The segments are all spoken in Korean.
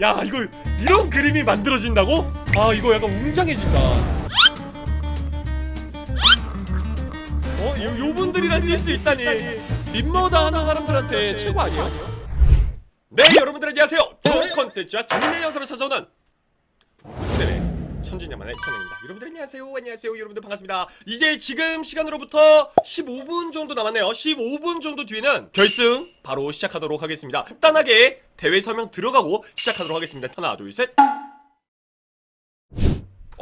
야 이거 이런 그림이 만들어진다고? 아 이거 약간 웅장해진다 어? 요, 요분들이랑 뛸 수 있다니 민머다 하는 사람들한테 최고 아니야? 네 여러분들 안녕하세요 드론 컨텐츠와 재밌는 영상으로 찾아오는 천진야만의 천혜입니다. 여러분들 안녕하세요. 안녕하세요. 여러분들 반갑습니다. 이제 지금 시간으로부터 15분 정도 남았네요. 15분 정도 뒤에는 결승 바로 시작하도록 하겠습니다. 간단하게 대회 설명 들어가고 시작하도록 하겠습니다. 하나 둘셋.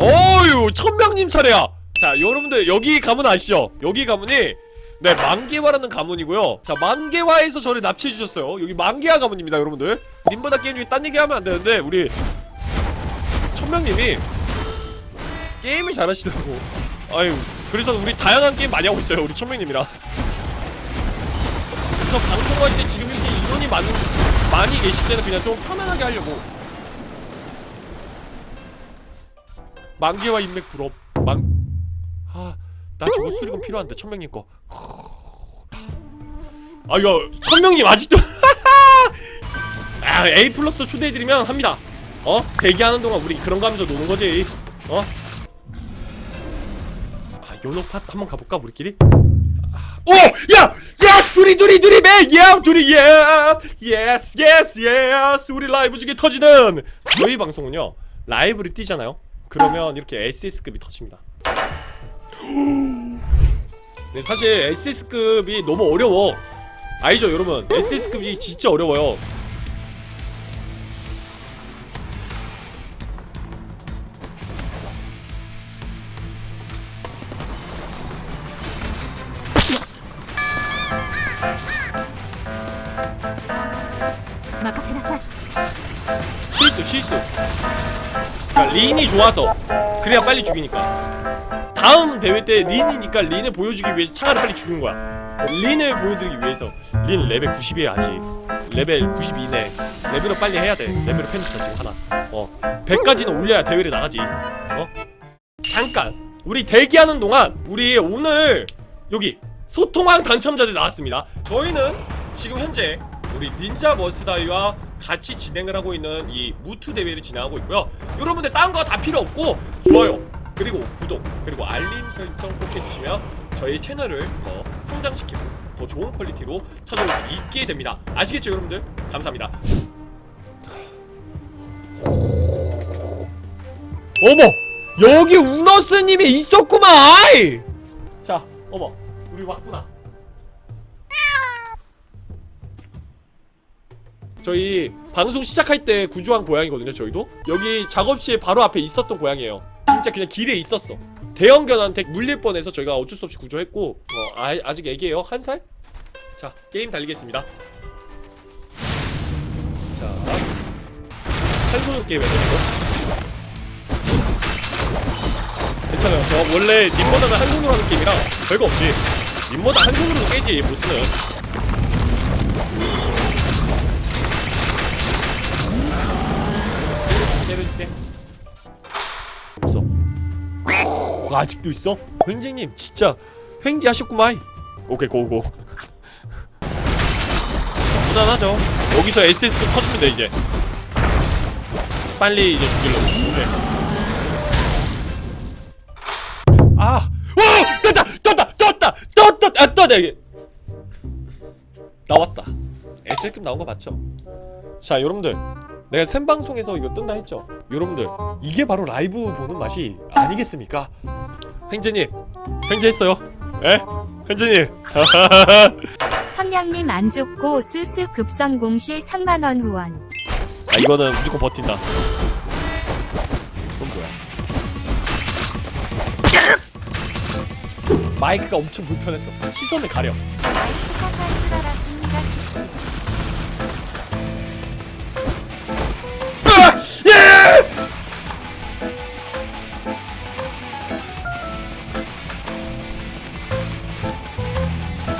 어유 천명님 차례야. 자 여러분들 여기 가문 아시죠? 여기 가문이 네 만개화라는 가문이고요. 자 만개화에서 저를 납치해주셨어요. 여기 만개화 가문입니다 여러분들. 님보다 게임 중에 딴 얘기하면 안되는데 우리 천명님이 게임을 잘하시더라고. 아유 그래서 우리 다양한 게임 많이 하고 있어요 우리 천명님이랑. 그래서 방송할 때 지금 이렇게 인원이 많, 많이 계실 때는 그냥 좀 편안하게 하려고. 만개와 인맥 부럽 망... 아... 나 저거 수리금 필요한데 천명님 거. 아, 이거 천명님 아직도 아, A 플러스 초대해드리면 합니다. 어? 대기하는 동안 우리 그런 거 하면서 노는 거지. 어? 연옥팟 한번 가볼까 우리끼리? 아, 오! 야! 야! 둘이 둘이 둘이 매! 야! 둘이 예! 예스 예스 예스! 우리 라이브 중에 터지는! 저희 방송은요 라이브를 뛰잖아요? 그러면 이렇게 SS급이 터집니다 네, 사실 SS급이 너무 어려워 알죠 여러분 SS급이 진짜 어려워요 린이 좋아서. 그래야 빨리 죽이니까. 다음 대회 때 린이니까 린을 보여주기 위해서 차가를 빨리 죽인 거야. 린을 보여드리기 위해서 린 레벨 90이에요 아직. 레벨 92네 레벨을 빨리 해야 돼. 레벨을 해놓자 지금 하나. 어. 100까지는 올려야 대회를 나가지. 어? 잠깐. 우리 대기하는 동안 우리 오늘 여기 소통왕 당첨자들 나왔습니다. 저희는 지금 현재 우리 닌자 머스다이와 같이 진행을 하고 있는 이 무트 대회를 진행하고 있고요. 여러분들 다른 거 다 필요 없고 좋아요 그리고 구독 그리고 알림 설정 꼭 해주시면 저희 채널을 더 성장시키고 더 좋은 퀄리티로 찾아올 수 있게 됩니다. 아시겠죠 여러분들? 감사합니다. 어머 여기 우너스님이 있었구만. 자 어머 우리 왔구나. 저희 방송 시작할 때 구조한 고양이거든요 저희도. 여기 작업실 바로 앞에 있었던 고양이에요. 진짜 그냥 길에 있었어. 대형견한테 물릴 뻔해서 저희가 어쩔 수 없이 구조했고 어, 아, 직 애기예요? 한 살? 자 게임 달리겠습니다. 자 한손 게임 해야 이거 괜찮아요. 저 원래 님보다는 한 손으로 하는 게임이라 별거 없지. 님보다 한 손으로도 깨지 보스는 아, 아직도 있어? 횡재님 진짜 횡재 하셨구만 오케이 고고 무난하죠 여기서 SS 터주면 돼 이제 빨리 이제 죽이려고 네. 아! 와! 떴다! 떴다! 떴다! 떴다! 아 떴다 이게 나왔다 SS급 나온 거 맞죠? 자 여러분들 내가 생방송에서 이거 뜬다 했죠? 여러분들 이게 바로 라이브 보는 맛이 아니겠습니까? 횡재님 횡재했어요. 에? 횡재님. 선량님 안 죽고 스스 급성공실 3만원 후원. 아 이거는 무조건 버틴다. 그건 뭐야? 마이크가 엄청 불편했어 시선을 가려.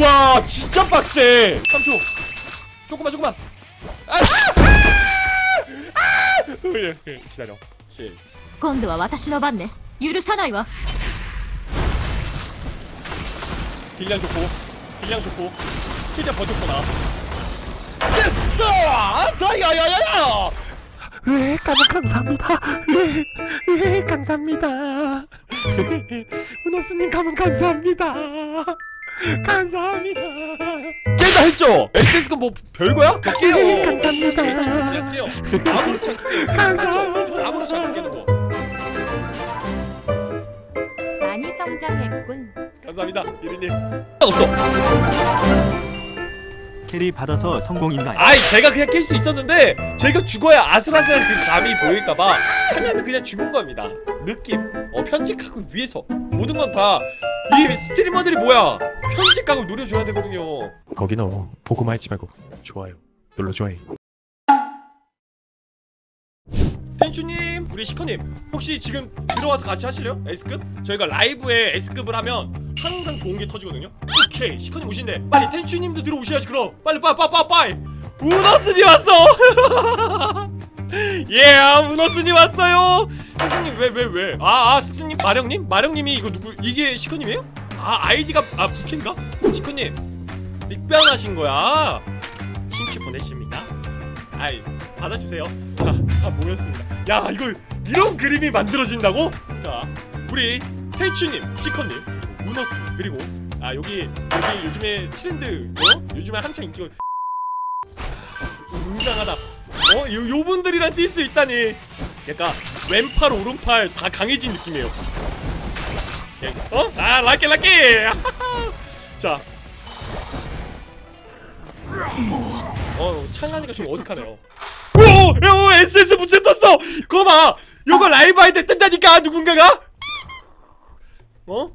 와 진짜 빡세 3초 조금만 조금만 아! 아! 아! 아! 기다려 7今度は私の番ね許さないわ 딜량 좋고 딜량 좋고 최대한 버텼구나 됐어 아싸 야야야야 네 까만 감사합니다 네, 네 감사합니다 은호스님 가면 감사합니다 감사합니다. 깬다 했죠? SS가 뭐 별거야? 저 깨요. 감사합니다. SS 그냥 깨요. 아무렇지 않게 깨요. 감사합니다. 아무렇지 않게 깨는 거. 많이 성장했군. 감사합니다 유리님. 없어. 캐리 받아서 성공인가요? 아이 제가 그냥 깰 수 있었는데 제가 죽어야 아슬아슬한 그 감이 보일까봐 참여는 그냥 죽은 겁니다. 느낌. 어 편집각을 위해서 모든 건 다 이 스트리머들이 뭐야? 편집 각을 노려줘야 되거든요. 거기 너 보고만 있지 말고. 좋아요. 눌러줘요 텐슈님 우리 시커님 혹시 지금 들어와서 같이 하실래요? S급? 저희가 라이브에 S급을 하면 항상 좋은 게 터지거든요. 오케이. 시커님 오신대. 빨리 텐슈님도 들어오셔야지 그럼. 빨리 빨리 빨리 빨리 우너스님 왔어 예 우너스님 왔어요 스승님 왜 왜 왜? 아, 아 스승님 마령님? 마령님이 이거 누구 이게 시커님이에요? 아 아이디가 아 부캐인가? 시커님 닉변하신 거야 친추 보내십니다 아이 받아주세요 자 다 모였습니다 야 이거 이런 그림이 만들어진다고? 자 우리 텐추님 시커님 우너스님 그리고 아 여기 여기 요즘에 트렌드 어? 요즘에 한창 인기가 웅장하다 어? 요, 요 분들이랑 뛸 수 있다니 약간 왼팔 오른팔 다 강해진 느낌이에요 예, 어? 아 락키 락키 자 어, 창하니까 좀 어색하네요. 오! 오! SS 떴어! 그거 봐! 요거 라이브 할 때 뜬다니까, 누군가가? 어?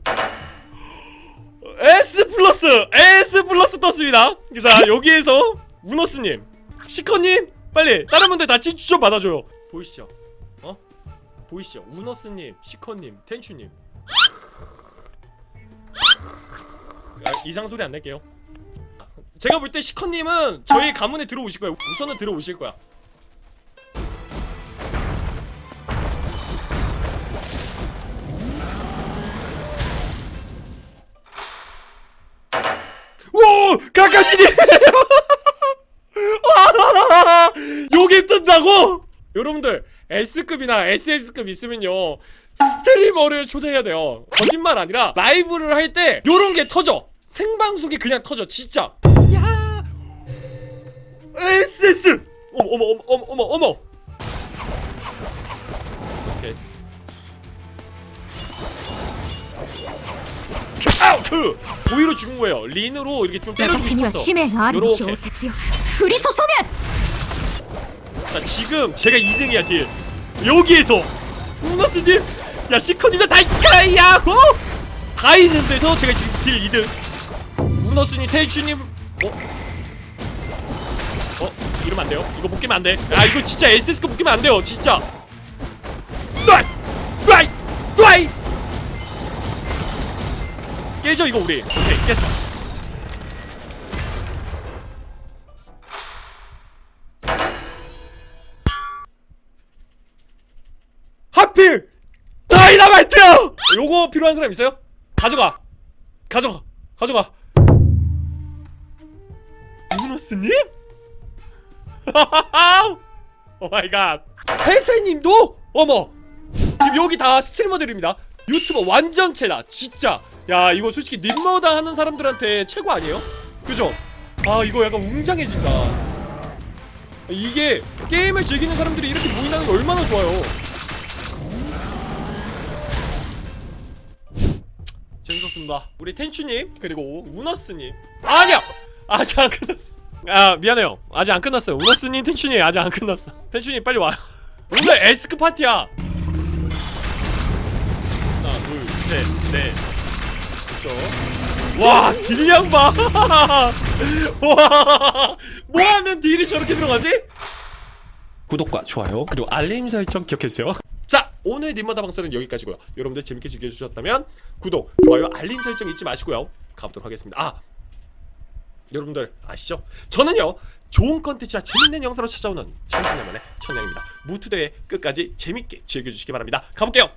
S 플러스! S 플러스 떴습니다. 자, 여기에서, 우너스님, 시커님, 빨리, 다른 분들 다 친추 좀 받아줘요. 보이시죠? 어? 보이시죠? 우너스님, 시커님, 텐슈님. 아, 이상 소리 안 낼게요. 제가 볼 때 시커님은 저희 가문에 들어오실 거예요. 우선은 들어오실 거야. 고개 뜬다고? 여러분들 S급이나 SS급 있으면요 스트리머를 초대해야 돼요. 거짓말 아니라 라이브를 할 때 요런 게 터져. 생방송이 그냥 터져 진짜. 야! SS 어머 어머 어머 어머 어머 오케이. 아웃! 오히려 그! 죽은 거예요. 린으로 이렇게 좀 때려주고 싶었어. 요렇게. 자 지금 제가 2등이야 딜 여기에서 우너스님 야 시커님도 다 있까야 어? 다 있는 데서 제가 지금 딜 2등 우너스님 테이추님 어? 어? 이러면 안 돼요 이거 못 깨면 안 돼 아 이거 진짜 SS급 못 깨면 안 돼요 진짜 놔이! 놔이! 놔이! 깨져 이거 우리 오케이 깼어 하필 다이나마이트야! 요거 필요한 사람 있어요? 가져가. 가져가. 가져가. 유너스님? 오 마이 갓. 회사님도? 어머. 지금 여기 다 스트리머들입니다. 유튜버 완전체다. 진짜. 야, 이거 솔직히 님머다 하는 사람들한테 최고 아니에요? 그죠? 아, 이거 약간 웅장해진다. 이게 게임을 즐기는 사람들이 이렇게 모인다는 게 얼마나 좋아요. 재밌었습니다. 우리 텐슈님 그리고 우너스님 아니야 아직 안 끝났어. 아 미안해요 아직 안 끝났어요. 우너스님 텐슈님 아직 안 끝났어. 텐슈님 빨리 와요. 오늘 에스크 파티야. 하나 둘셋넷 그렇죠. 와 딜량 봐. 와 뭐하면 딜이 저렇게 들어가지? 구독과 좋아요 그리고 알림 설정 기억해주세요. 자 오늘 림마다 방송은 여기까지고요. 여러분들 재밌게 즐겨주셨다면 구독, 좋아요, 알림 설정 잊지 마시고요. 가보도록 하겠습니다. 아 여러분들 아시죠? 저는요 좋은 컨텐츠와 재밌는 영상으로 찾아오는 천진야만의 천냥입니다. 무투대회 끝까지 재밌게 즐겨주시기 바랍니다. 가볼게요.